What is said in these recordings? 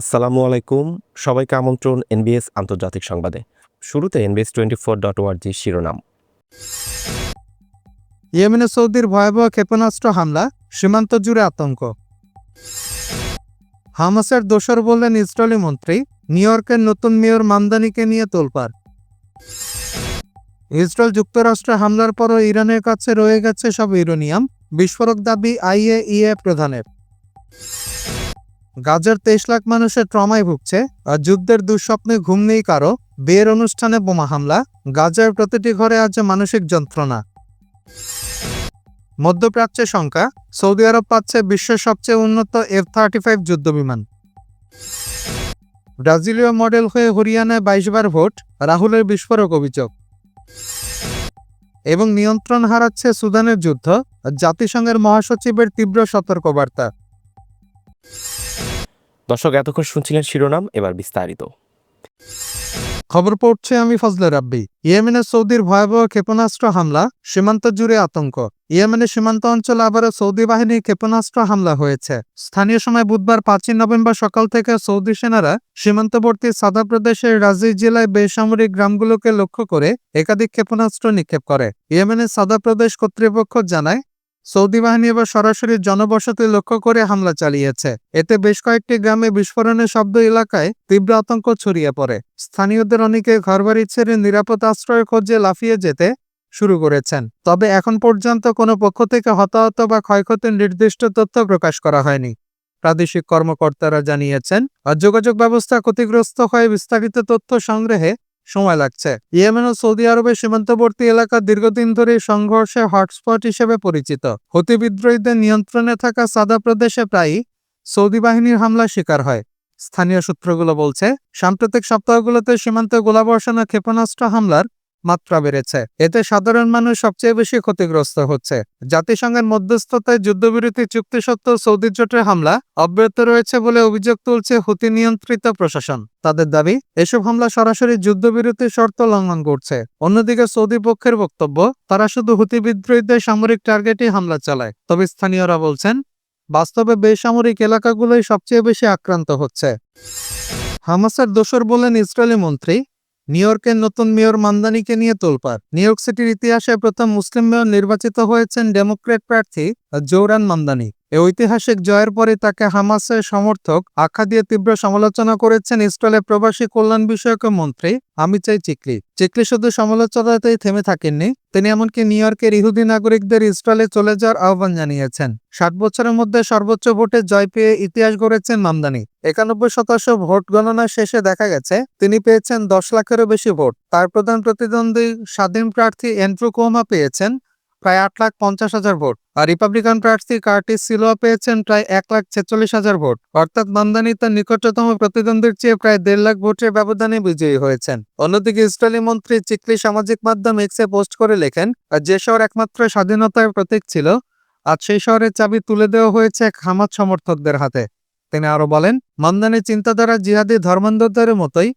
আসসালামু আলাইকুম। সবাইকে আমন্ত্রণ এনবিএস আন্তর্জাতিক সংবাদে। শুরুতে এনবিএস টোয়েন্টি ফোর ডট ওয়ার্জি শিরোনাম। ইয়েমেনে সৌদির ভয়াবহ ক্ষেপণাস্ত্র হামলা, সীমান্ত জুড়ে আতঙ্ক। হামাসের দোসর বললেন ইসরায়েলি মন্ত্রী, নিউ ইয়র্কের নতুন মেয়র মামদানিকে নিয়ে তোলপাড়। ইসরায়েল যুক্তরাষ্ট্রে হামলার পরও ইরানের কাছে রয়ে গেছে সব ইউরেনিয়াম, বিস্ফোরক দাবি আইএইএ প্রধানের। গাজার তেইশ লাখ মানুষের ট্রমায় ভুগছে আর যুদ্ধের দুঃস্বপ্নে ঘুম নেই কারও। বিয়ের অনুষ্ঠানে বোমা হামলা, গাজার প্রতিটি ঘরে আছে মানসিক যন্ত্রণা। মধ্যপ্রাচ্যে শঙ্কা সৌদি আরব পাচ্ছে বিশ্বের সবচেয়ে উন্নত এফ থার্টি ফাইভ যুদ্ধবিমান। ব্রাজিলীয় মডেল হয়ে হরিয়ানায় বাইশ বার ভোট, রাহুলের বিস্ফোরক অভিযোগ। এবং নিয়ন্ত্রণ হারাচ্ছে সুদানের যুদ্ধ জাতিসংঘের মহাসচিবের তীব্র সতর্কবার্তা। দর্শক, এতক্ষণ শুনছিলেন শিরোনাম, এবার বিস্তারিত। খবর পড়ছে আমি ফজলে রাব্বি। ইয়েমেনের সৌদির ভয়াবহ ক্ষেপণাস্ত্র হামলা, সীমান্ত জুড়ে আতঙ্ক। ইয়েমেনের সীমান্ত অঞ্চলে আবারও সৌদি বাহিনীর ক্ষেপণাস্ত্র হামলা হয়েছে। স্থানীয় সময় বুধবার পাঁচই নভেম্বর সকাল থেকে সৌদি সেনারা সীমান্তবর্তী সাদা প্রদেশের রাজি জেলায় বেসামরিক গ্রামগুলোকে লক্ষ্য করে একাধিক ক্ষেপণাস্ত্র নিক্ষেপ করে। ইয়েমেনের সাদা প্রদেশ কর্তৃপক্ষ জানায় সৌদি বাহিনী এবার সরাসরি জনবসতি লক্ষ্য করে হামলা চালিয়েছে। এতে বেশ কয়েকটি গ্রামে বিস্ফোরণের শব্দ এলাকায় তীব্র আতঙ্ক ছড়িয়ে পড়ে। স্থানীয়দের অনেকে ঘরবাড়ি ছেড়ে নিরাপদ আশ্রয় খোঁজে লাফিয়ে যেতে শুরু করেছেন। তবে এখন পর্যন্ত কোনো পক্ষ থেকে হতাহত বা ক্ষয়ক্ষতির নির্দিষ্ট তথ্য প্রকাশ করা হয়নি। প্রাদেশিক কর্মকর্তারা জানিয়েছেন যোগাযোগ ব্যবস্থা ক্ষতিগ্রস্ত হয়ে বিস্তারিত তথ্য সংগ্রহে সময় লাগছে। ইয়েমেন ও সৌদি আরবের সীমান্তবর্তী এলাকা দীর্ঘদিন ধরে সংঘর্ষে হটস্পট হিসেবে পরিচিত। হতি বিদ্রোহীদের নিয়ন্ত্রণে থাকা সাদা প্রদেশে প্রায়ই সৌদি বাহিনীর হামলা শিকার হয়। স্থানীয় সূত্রগুলো বলছে, সাম্প্রতিক সপ্তাহগুলোতে সীমান্তে গোলাবর্ষণ ও ক্ষেপণাস্ত্র হামলার মাত্রা বেড়েছে। এতে সাধারণ মানুষ সবচেয়ে বেশি ক্ষতিগ্রস্ত হচ্ছে। জাতিসংঘের মধ্যস্থতায় যুদ্ধবিরতি চুক্তি সত্ত্বেও সৌদি জোটের হামলা অব্যাহত রয়েছে বলে অভিযোগ তুলছে হুতি নিয়ন্ত্রিত প্রশাসন। তাদের দাবি, এসব হামলা সরাসরি যুদ্ধবিরতির শর্ত লঙ্ঘন করছে। অন্যদিকে সৌদি পক্ষের বক্তব্য, তারা শুধু হুতি বিদ্রোহীদের সামরিক টার্গেটে হামলা চালায়। তবে স্থানীয়রা বলছেন, বাস্তবে বেসামরিক এলাকাগুলোই সবচেয়ে বেশি আক্রান্ত হচ্ছে। হামাসের দোসর বলেন, ইসরায়েলি মন্ত্রী নিউ ইয়র্কের নতুন মেয়র মান্দানিকে নিয়ে তোলপাড়। নিউ ইয়র্ক সিটির ইতিহাসে প্রথম মুসলিম মেয়র নির্বাচিত হয়েছেন ডেমোক্রেট প্রার্থী জৌরান মামদানি। এই ঐতিহাসিক জয়ের পরে তাকে হামাসের সমর্থক আখ্যা দিয়ে তীব্র সমালোচনা করেছেন ইসরায়েলের প্রবাসী কল্যাণ বিষয়ক মন্ত্রী আমিচাই চিকলি। চিকলি শুধু সমালোচনাতেই থেমে থাকেননি, তিনি এমনকি নিউ ইয়র্কের ইহুদি নাগরিকদের ইসরায়েলে চলে যাওয়ার আহ্বান জানিয়েছেন। ষাট বছরের মধ্যে সর্বোচ্চ ভোটে জয় পেয়ে ইতিহাস গড়েছেন মামদানি। একানব্বই শতাংশ ভোট গণনা শেষে দেখা গেছে, তিনি পেয়েছেন দশ লাখেরও বেশি ভোট। তার প্রধান প্রতিদ্বন্দ্বী স্বাধীন প্রার্থী এন্ড্রু কোমা পেয়েছেন প্রায় আট লাখ পঞ্চাশ হাজার ভোট। আর রিপাবলিকান প্রার্থী কার্টিস সিলোয়া পেয়েছেন প্রায় এক লাখ ছেচল্লিশ হাজার ভোট। অর্থাৎ মামদানি তার নিকটতম প্রতিদ্বন্দ্বীর চেয়ে প্রায় দেড় লাখ ভোটের ব্যবধানে বিজয়ী হয়েছেন। অন্যদিকে ইসরায়েলি মন্ত্রী চিকলি সামাজিক মাধ্যম এক্সে পোস্ট করে লেখেন, আর যে শহর একমাত্র স্বাধীনতার প্রতীক ছিল, আজ সেই শহরের চাবি তুলে দেওয়া হয়েছে হামাদ সমর্থকদের হাতে। তিনি আরও বলেন মামদানি চিন্তাধারা জিহাদি ধর্মান্ধদের মতোই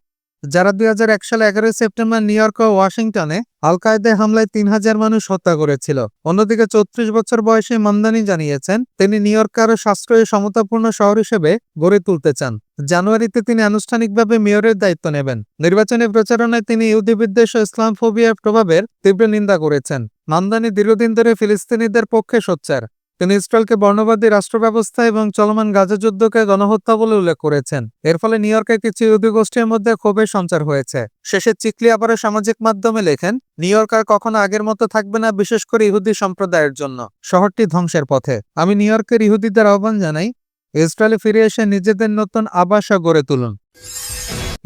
যারা দুই সালে এগারোই সেপ্টেম্বর নিউ ইয়র্ক ও ওয়াশিংটনে আল কায়দায় হামলায় তিন হাজার মানুষ হত্যা করেছিল। অন্যদিকে চৌত্রিশ বছর বয়সী মামদানি জানিয়েছেন, তিনি নিউ ইয়র্ক আরও সাশ্রয়ী, সমতাপূর্ণ শহর হিসেবে গড়ে তুলতে চান। জানুয়ারিতে তিনি আনুষ্ঠানিকভাবে মেয়রের দায়িত্ব নেবেন। নির্বাচনী প্রচারণায় তিনি ইহুদি বিদ্বেষ ও ইসলাম ফোবিয়ার প্রভাবের তীব্র নিন্দা করেছেন। মামদানি দীর্ঘদিন ধরে ফিলিস্তিনিদের পক্ষে সোচ্চার। তিনি ইসরায়েলকে বর্ণবাদী রাষ্ট্র ব্যবস্থা এবং চলমান গাজা যুদ্ধকে গণহত্যা বলে উল্লেখ করেছেন। এর ফলে নিউ ইয়র্কের কিছু ইহুদি গোষ্ঠীর মধ্যে ক্ষোভের সঞ্চার হয়েছে। শেষে চিকলি আবারও সামাজিক মাধ্যমে লেখেন, নিউ ইয়র্ক আর কখনো আগের মতো থাকবে না, বিশেষ করে ইহুদি সম্প্রদায়ের জন্য। শহরটি ধ্বংসের পথে। আমি নিউ ইয়র্কের ইহুদিদের আহ্বান জানাই, ইসরায়েলে ফিরে এসে নিজেদের নতুন আবাসা গড়ে তুলুন।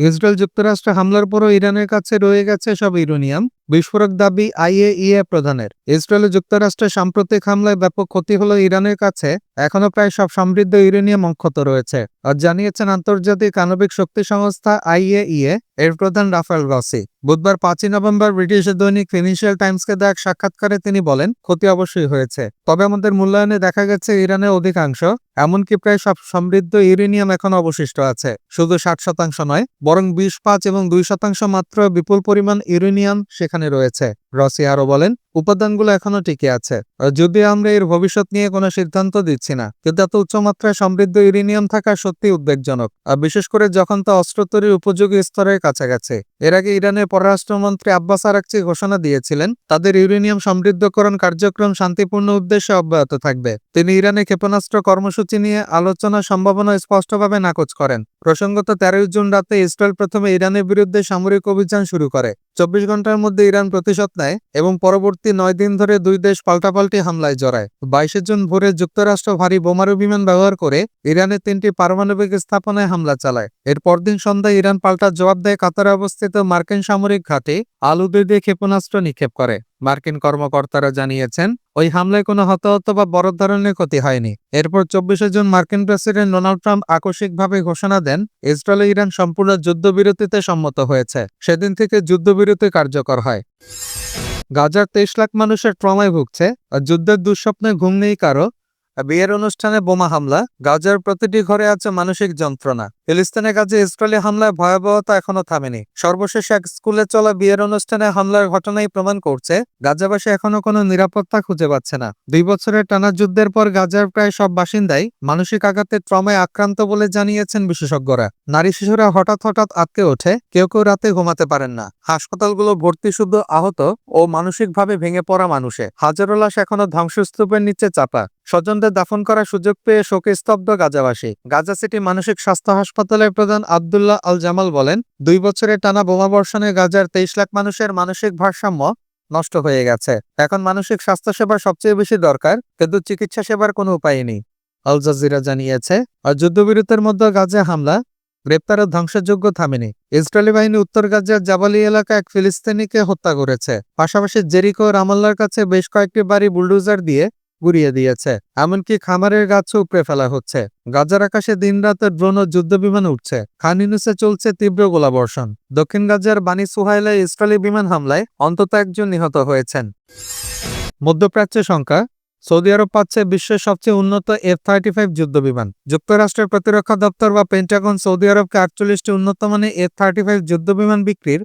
ইসরায়েল যুক্তরাষ্ট্রে হামলার পরও ইরানের কাছে রয়ে গেছে সব ইউরেনিয়াম বিস্ফোরক দাবি আইএইএ প্রধানের। ইসরায়েল যুক্তরাষ্ট্রের সাম্প্রতিক হামলায় ব্যাপক ক্ষতি হলো ইরানের কাছে। এখনও প্রায় সব সমৃদ্ধ ইউরেনিয়াম অক্ষত রয়েছে। আর জানিয়েছেন আন্তর্জাতিক আণবিক শক্তি সংস্থা আইএইএ এর প্রধান রাফেল রসি। বুধবার পাঁচই নভেম্বর ব্রিটিশ দৈনিক ফিনান্সিয়াল টাইমসকে দেওয়া এক সাক্ষাৎকারে তিনি বলেন, ক্ষতি অবশ্যই হয়েছে। তবে আমাদের মূল্যায়নে দেখা গেছে ইরানের অধিকাংশ, এমনকি প্রায় সব সমৃদ্ধ ইউরেনিয়াম এখন অবশিষ্ট আছে। শুধু ষাট শতাংশ নয়, বরং বিশ পাঁচ এবং দুই শতাংশ মাত্র বিপুল পরিমাণ ইউরেনিয়াম সেখানে রয়েছে। রসি আরও বলেন উপাদানগুলো এখনও টিকে আছে। যদিও আমরা এর ভবিষ্যৎ নিয়ে কোনো সিদ্ধান্ত দিচ্ছি না, কিন্তু এত উচ্চমাত্রায় সমৃদ্ধ ইউরেনিয়াম থাকা সত্যি উদ্বেগজনক। বিশেষ করে যখন তা অস্ত্র তৈরির উপযোগী স্তরের কাছাকাছি। এর আগে ইরানের পররাষ্ট্রমন্ত্রী আব্বাস আরাকচি ঘোষণা দিয়েছিলেন, তাদের ইউরেনিয়াম সমৃদ্ধকরণ কার্যক্রম শান্তিপূর্ণ উদ্দেশ্যে অব্যাহত থাকবে। তিনি ইরানে ক্ষেপণাস্ত্র কর্মসূচি নিয়ে আলোচনা সম্ভাবনা স্পষ্টভাবে নাকচ করেন। প্রসঙ্গত, তেরোই জুন রাতে ইসরায়েল প্রথমে ইরানের বিরুদ্ধে সামরিক অভিযান শুরু করে। চব্বিশ ঘণ্টার মধ্যে ইরান প্রতিশোধ নেয় এবং পরবর্তী নয় দিন ধরে দুই দেশ পাল্টাপাল্টি হামলায় জড়ায়। বাইশে জুন ভোরে যুক্তরাষ্ট্র ভারী বোমারু বিমান ব্যবহার করে ইরানের তিনটি পারমাণবিক স্থাপনায় হামলা চালায়। এর পরদিন সন্ধ্যায় ইরান পাল্টা জবাব দেয় কাতারে অবস্থিত মার্কিন সামরিক ঘাঁটি দিয়ে ক্ষেপণাস্ত্র নিক্ষেপ করে। মার্কিন কর্মকর্তারা জানিয়েছেন, ওই হামলায় কোনো হতাহত বা বড় ধরনের ক্ষতি হয়নি। এরপর চব্বিশে জুন মার্কিন প্রেসিডেন্ট ডোনাল্ড ট্রাম্প আকস্মিকভাবে ঘোষণা দেন, ইসরায়েল ইরান সম্পূর্ণ যুদ্ধবিরতিতে সম্মত হয়েছে। সেদিন থেকে যুদ্ধবিরতি কার্যকর হয়। গাজার তেইশ লাখ মানুষের ট্রমায় ভুগছে আর যুদ্ধের দুঃস্বপ্নে ঘুম নেই কারও। বিয়ের অনুষ্ঠানে বোমা হামলা, গাজার প্রতিটি ঘরে আছে মানসিক যন্ত্রণা। ফিলিস্তিনে গাজে ইসরায়েলি হামলায় ভয়াবহতা এখনও থামেনি। সর্বশেষ এক স্কুলে চলা বিয়ের অনুষ্ঠানে হামলার ঘটনাই প্রমাণ করছে, গাজাবাসী এখনও কোনো নিরাপত্তা খুঁজে পাচ্ছে না। দুই বছরের টানা যুদ্ধের পর গাজার প্রায় সব বাসিন্দাই মানসিক আঘাতের ট্রমায় আক্রান্ত বলে জানিয়েছেন বিশেষজ্ঞরা। নারী শিশুরা হঠাৎ হঠাৎ আটকে ওঠে, কেউ কেউ রাতে ঘুমাতে পারেন না। হাসপাতালগুলো ভর্তি শুদ্ধ আহত ও মানসিকভাবে ভেঙে পড়া মানুষে। হাজারো লাশ এখনও ধ্বংসস্তূপের নিচে চাপা। স্বজনদের দাফন করার সুযোগ পেয়ে শোকে স্তব্ধ গাজাবাসী। গাজা সিটি মানসিক স্বাস্থ্য হাসপাতালের প্রধান আবদুল্লাহ আল জামাল বলেন, দুই বছরের টানা বোমাবর্ষণে গাজার তেইশ লাখ মানুষের মানসিক ভারসাম্য নষ্ট হয়ে গেছে। এখন মানসিক স্বাস্থ্যসেবা সবচেয়ে বেশি দরকার, কিন্তু চিকিৎসা সেবার কোনো উপায় নেই। আল জাজিরা জানিয়েছে, আর যুদ্ধবিরতির মধ্যে গাজা হামলা, গ্রেপ্তার ও ধ্বংসযোগ্য থামেনি। ইসরায়েলি বাহিনী উত্তর গাজার জাবালি এলাকা এক ফিলিস্তিনিকে হত্যা করেছে। পাশাপাশি জেরিকো রামাল্লার কাছে বেশ কয়েকটি বাড়ি বুলডোজার দিয়ে গুড়িয়ে দিয়েছে। এমনকি খামারের গাছও উপড়ে ফেলা হচ্ছে। গাজার আকাশে দিনরাতে ড্রোন ও যুদ্ধবিমান উঠছে খান ইউনুসে চলছে তীব্র গোলাবর্ষণ। দক্ষিণ গাজার বানি সুহাইলায় ইসরায়েলি বিমান হামলায় অন্তত একজন নিহত হয়েছেন। মধ্যপ্রাচ্যে সংখ্যা, সৌদি আরব পাচ্ছে বিশ্বের সবচেয়ে উন্নত এফ থার্টি ফাইভ যুদ্ধবিমান যুক্তরাষ্ট্রের প্রতিরক্ষা দপ্তর বা পেন্টাগন সৌদি আরবকে আটচল্লিশটি উন্নত মানের এফ থার্টি ফাইভ যুদ্ধবিমান বিক্রির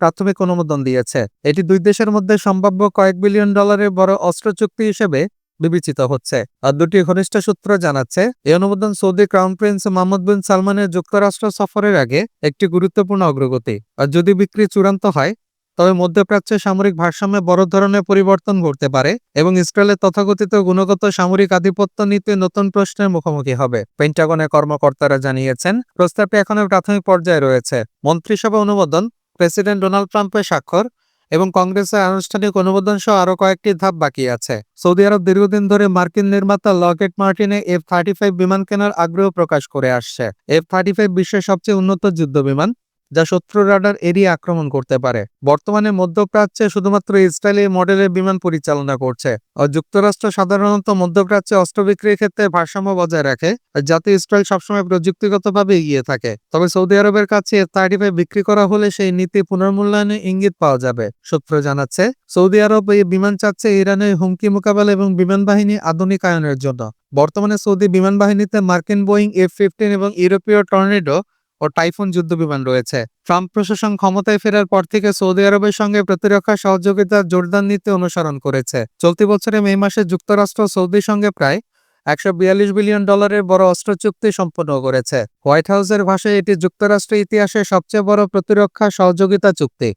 প্রাথমিক অনুমোদন দিয়েছে। এটি দুই দেশের মধ্যে সম্ভাব্য কয়েক বিলিয়ন ডলারের বড় অস্ত্র চুক্তি হিসেবে বিবেচিত হচ্ছে। আর দুটি ঘনিষ্ঠ সূত্র জানাচ্ছে, এই অনুমোদন Saudi crown prince Mohammed bin সালমানের যুক্তরাষ্ট্র সফরের আগে একটি গুরুত্বপূর্ণ অগ্রগতি। আর যদি বিক্রি চূড়ান্ত হয়, তবে মধ্যপ্রাচ্যে সামরিক ভারসাম্যে বড় ধরনের পরিবর্তন ঘটতে পারে এবং ইসরায়েলের তথাকথিত গুণগত সামরিক আধিপত্য নীতি নতুন প্রশ্নের মুখোমুখি হবে। পেন্টাগনের কর্মকর্তারা জানিয়েছেন, প্রস্তাবটি এখনও প্রাথমিক পর্যায়ে রয়েছে। মন্ত্রিসভা অনুমোদন, প্রেসিডেন্ট ডোনাল্ড ট্রাম্পের স্বাক্ষর এবং কংগ্রেসের আনুষ্ঠানিক অনুমোদন সহ আরও কয়েকটি ধাপ বাকি আছে। সৌদি আরব দীর্ঘদিন ধরে মার্কিন নির্মাতা লকেট মার্টিনে এফ থার্টি ফাইভ বিমান কেনার আগ্রহ প্রকাশ করে আসছে। এফ থার্টি ফাইভ বিশ্বের সবচেয়ে উন্নত যুদ্ধ বিমান। যা শত্রু রাডার এড়িয়ে আক্রমণ করতে পারে। বর্তমানে মধ্যপ্রাচ্যে শুধুমাত্র ইসরায়েলি মডেলের বিমান পরিচালনা করছে। আর যুক্তরাষ্ট্র সাধারণত মধ্যপ্রাচ্যে অস্ত্র বিক্রির ক্ষেত্রে ভারসাম্য বজায় রাখে, আর যাতে ইসরায়েল সবসময় প্রযুক্তিগতভাবে এগিয়ে থাকে। তবে সৌদি আরবের কাছে এফ থার্টি বিক্রি করা হলে সেই নীতি পুনর্মূল্যায়নে ইঙ্গিত পাওয়া যাবে, সূত্র জানাচ্ছে। সৌদি আরব এই বিমান চাচ্ছে ইরানের হুমকি মোকাবেলা এবং বিমান বাহিনী আধুনিকায়নের জন্য। বর্তমানে সৌদি বিমান বাহিনীতে মার্কিন বোয়িং এফ ফিফটিন এবং ইউরোপীয় টর্নেডো ও টাইফুন যুদ্ধবিমান রয়েছে। ট্রাম্প প্রশাসন ক্ষমতায় ফেরার পর থেকে সৌদি আরবের সঙ্গে প্রতিরক্ষা সহযোগিতার জোরদার নীতি অনুসরণ করেছে। চলতি বছরে মে মাসে যুক্তরাষ্ট্র সৌদির সঙ্গে প্রায় একশো বিয়াল্লিশ বিলিয়ন ডলারের বড় অস্ত্র চুক্তি সম্পন্ন করেছে। হোয়াইট হাউসের ভাষায় এটি যুক্তরাষ্ট্রের ইতিহাসে সবচেয়ে বড় প্রতিরক্ষা সহযোগিতা চুক্তি।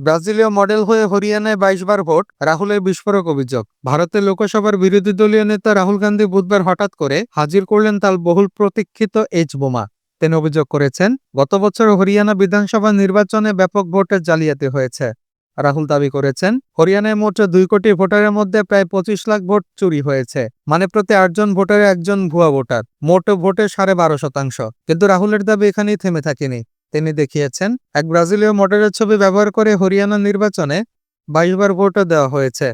ব্রাজিলীয় মডেল হয়ে হরিয়ানায় বাইশ বার ভোট, রাহুলের বিস্ফোরক অভিযোগ। ভারতের লোকসভার বিরোধী দলীয় নেতা রাহুল গান্ধী বুধবার হঠাৎ করে হাজির করলেন তার বহুল প্রতীক্ষিত এইচ বোমা। তিনি অভিযোগ করেছেন, গত বছর হরিয়ানা বিধানসভা নির্বাচনে ব্যাপক ভোটের জালিয়াতি হয়েছে। রাহুল দাবি করেছেন, হরিয়ানায় মোট দুই কোটি ভোটারের মধ্যে প্রায় পঁচিশ লাখ ভোট চুরি হয়েছে মানে প্রতি আটজন ভোটারে একজন ভুয়া ভোটার, মোট ভোটের সাড়ে বারো শতাংশ। কিন্তু রাহুলের দাবি এখানেই থেমে থাকেনি। তিনি দেখিয়েছেন, এক ব্রাজিলীয় মডেলের ছবি ব্যবহার করে হরিয়ানা নির্বাচনে বাইশ বার ভোটও দেওয়া হয়েছে।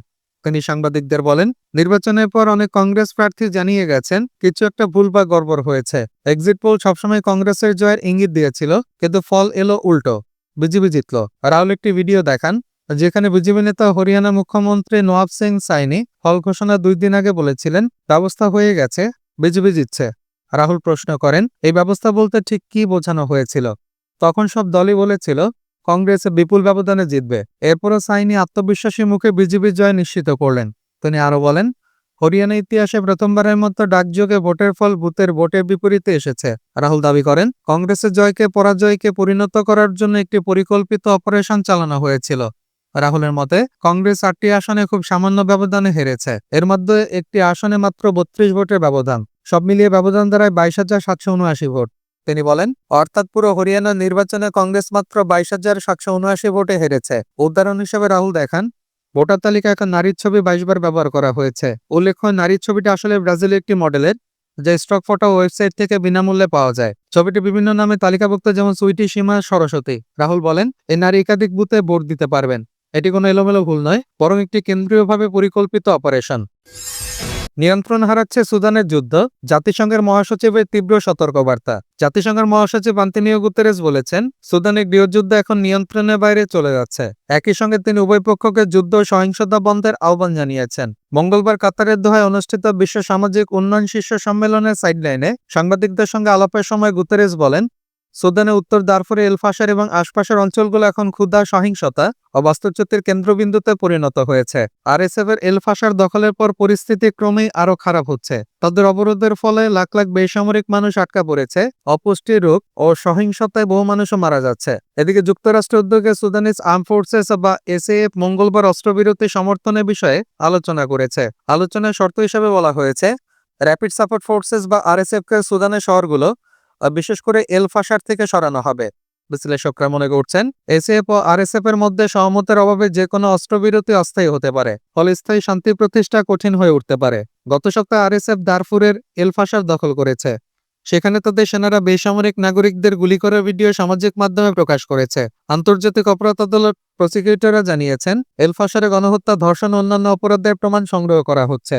তিনি সাংবাদিকদের বলেন, নির্বাচনের পর অনেক কংগ্রেস প্রার্থী জানিয়ে গেছেন, কিছু একটা ভুল বা গড়বড় হয়েছে। এক্সিট পোল সবসময় কংগ্রেসের জয়ের ইঙ্গিত দিয়েছিল, কিন্তু ফল এলো উল্টো। বিজেপি জিতল। রাহুল একটি ভিডিও দেখান, যেখানে বিজেপি নেতা হরিয়ানা মুখ্যমন্ত্রী নওয়াব সিং সাইনি ফল ঘোষণা দুই দিন আগে বলেছিলেন, ব্যবস্থা হয়ে গেছে বিজেপি জিতছে। রাহুল প্রশ্ন করেন, এই ব্যবস্থা বলতে ঠিক কি বোঝানো হয়েছিল? তখন সব দলই বলেছিল কংগ্রেসে বিপুল ব্যবধানে জিতবে। এরপরও সাইনি আত্মবিশ্বাসী মুখে বিজেপি জয় নিশ্চিত করলেন। তিনি আরও বলেন, হরিয়ানা ইতিহাসে প্রথমবারের মতো ডাকযোগে ভোটের ফল বুথের ভোটের বিপরীতে এসেছে। রাহুল দাবি করেন, কংগ্রেসের জয়কে পরাজয়কে পরিণত করার জন্য একটি পরিকল্পিত অপারেশন চালানো হয়েছিল। রাহুলের মতে, কংগ্রেস আটটি আসনে খুব সামান্য ব্যবধানে হেরেছে। এর মধ্যে একটি আসনে মাত্র বত্রিশ ভোটের ব্যবধান। সব মিলিয়ে ব্যবধান দাঁড়ায় বাইশ হাজার সাতশো উনআশি ভোট। তিনি বলেন, অর্থাৎ পুরো হরিয়ানা নির্বাচনে কংগ্রেস মাত্র বাইশ হাজার সাতশো উনআশি ভোটে হেরেছে। উদাহরণ হিসেবে রাহুল দেখান, ভোটার তালিকা এখন নারীর ছবি বাইশ বার ব্যবহার করা হয়েছে। উল্লেখ্য, নারীর ছবিটা আসলে ব্রাজিলের একটি মডেলের, যা স্টক ফটো ওয়েবসাইট থেকে বিনামূল্যে পাওয়া যায়। ছবিটি বিভিন্ন নামে তালিকাভুক্ত, যেমন সুইটি, সীমা, সরস্বতী। রাহুল বলেন, এই নারী একাধিক বুথে ভোট দিতে পারবেন। এটি কোনো এলোমেলো ভুল নয়, বরং একটি কেন্দ্রীয়ভাবে পরিকল্পিত অপারেশন। নিয়ন্ত্রণ হারাচ্ছে সুদানের যুদ্ধ। জাতিসংঘের মহাসচিবের তীব্র সতর্কবার্তা। জাতিসংঘের মহাসচিব আন্তনিও গুতেরেস বলেছেন সুদানের গৃহযুদ্ধ এখন নিয়ন্ত্রণের বাইরে চলে যাচ্ছে। একই সঙ্গে তিনি উভয় পক্ষকে যুদ্ধ ও সহিংসতা বন্ধের আহ্বান জানিয়েছেন। মঙ্গলবার কাতারের দোহায় অনুষ্ঠিত বিশ্ব সামাজিক উন্নয়ন শীর্ষ সম্মেলনের সাইডলাইনে সাংবাদিকদের সঙ্গে আলাপের সময় গুতেরেস বলেন সুদানের উত্তর দারফুরে এলফাসার এবং আশপাশের অঞ্চলগুলো এখন ক্ষুধা, সহিংসতা ও বাস্তুচ্যুতির কেন্দ্রবিন্দুতে পরিণত হয়েছে। আরএসএফ এর এলফাসার দখলের পর পরিস্থিতি ক্রমেই আরও খারাপ হচ্ছে। তাদের অবরোধের ফলে লাখ লাখ বেসামরিক মানুষ আটকা পড়েছে, অপুষ্টি রোগ ও সহিংসতায় বহু মানুষও মারা যাচ্ছে। এদিকে যুক্তরাষ্ট্র উদ্যোগে সুদানিস আর্ম ফোর্সেস বা এসএএফ মঙ্গলবার অস্ত্রবিরতি সমর্থনের বিষয়ে আলোচনা করেছে। আলোচনায় শর্ত হিসেবে বলা হয়েছে, র্যাপিড সাপোর্ট ফোর্সেস বা আর আরএসএফ কে সুদানের শহরগুলো বিশেষ করে এল ফাসার থেকে সরানো হবে। বিশ্লেষকরা মনে করছেন, এসএফ ও আরএসএফ এর মধ্যে সহমতের অভাবে যে কোনো অস্ত্রবিরতি অস্থায়ী হতে পারে, ফলে স্থায়ী শান্তি প্রতিষ্ঠা কঠিন হয়ে উঠতে পারে। গত সপ্তাহে আরএসএফ দারফুরের এলফাসার দখল করেছে। সেখানে তাদের সেনারা বেসামরিক নাগরিকদের গুলি করার ভিডিও সামাজিক মাধ্যমে প্রকাশ করেছে। আন্তর্জাতিক অপরাধ আদালত প্রসিকিউটররা জানিয়েছেন, এলফাসারে গণহত্যা, ধর্ষণ অন্যান্য অপরাধের প্রমাণ সংগ্রহ করা হচ্ছে।